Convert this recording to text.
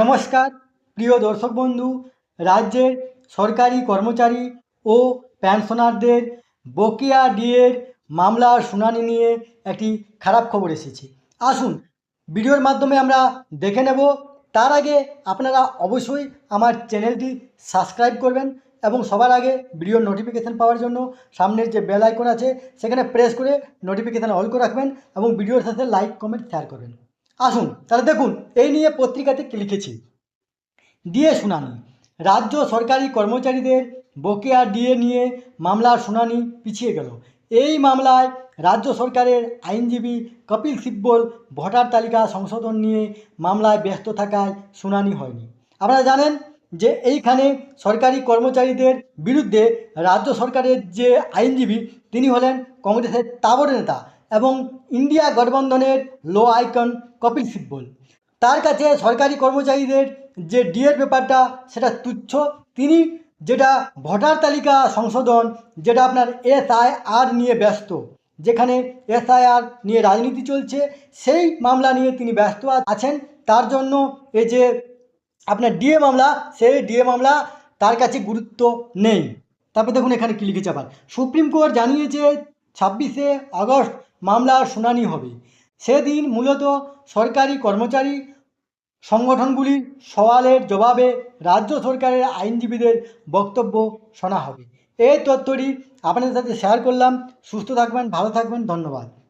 নমস্কার, প্রিয় দর্শক বন্ধু, রাজ্যের সরকারি কর্মচারী ও পেনশনারদের বকেয়া ডিএর মামলার শুনানি নিয়ে একটি খারাপ খবর এসেছে। আসুন, ভিডিওর মাধ্যমে আমরা দেখে নেব। তার আগে আপনারা অবশ্যই আমার চ্যানেলটি সাবস্ক্রাইব করবেন এবং সবার আগে ভিডিওর নোটিফিকেশান পাওয়ার জন্য সামনের যে বেল আইকন আছে, সেখানে প্রেস করে নোটিফিকেশান অল করে রাখবেন এবং ভিডিওর সাথে লাইক, কমেন্ট শেয়ার করবেন। আসুন, তাহলে দেখুন, এই নিয়ে পত্রিকাতে লিখেছি? ডিএ শুনানি। রাজ্য সরকারি কর্মচারীদের বকেয়া ডিএ নিয়ে মামলার শুনানি পিছিয়ে গেল। এই মামলায় রাজ্য সরকারের আইনজীবী কপিল সিব্বল ভোটার তালিকা সংশোধন নিয়ে মামলায় ব্যস্ত থাকায় শুনানি হয়নি। আপনারা জানেন যে এইখানে সরকারি কর্মচারীদের বিরুদ্ধে রাজ্য সরকারের যে আইনজীবী, তিনি হলেন কংগ্রেসের তাবড় নেতা। এবং ইন্ডিয়া গঠবন্ধনের লো আইকন কপিল সিব্বল। তার কাছে সরকারি কর্মচারীদের যে ডিএর ব্যাপারটা, সেটা তুচ্ছ। তিনি যেটা ভোটার তালিকা সংশোধন, যেটা আপনার এসআইআর নিয়ে ব্যস্ত, যেখানে এসআইআর নিয়ে রাজনীতি চলছে, সেই মামলা নিয়ে তিনি ব্যস্ত আছেন। তার জন্য এই যে আপনার ডিএ মামলা, সেই ডিএ মামলা তার কাছে গুরুত্ব নেই। তারপর দেখুন এখানে কী লিখেছে আবার। সুপ্রিম কোর্ট জানিয়েছে ছাব্বিশে আগস্ট মামলার শুনানি হবে। সেদিন মূলত সরকারি কর্মচারী সংগঠনগুলির সওয়ালের জবাবে রাজ্য সরকারের আইনজীবীদের বক্তব্য শোনা হবে। এই তথ্যটি আপনাদের সাথে শেয়ার করলাম। সুস্থ থাকবেন, ভালো থাকবেন, ধন্যবাদ।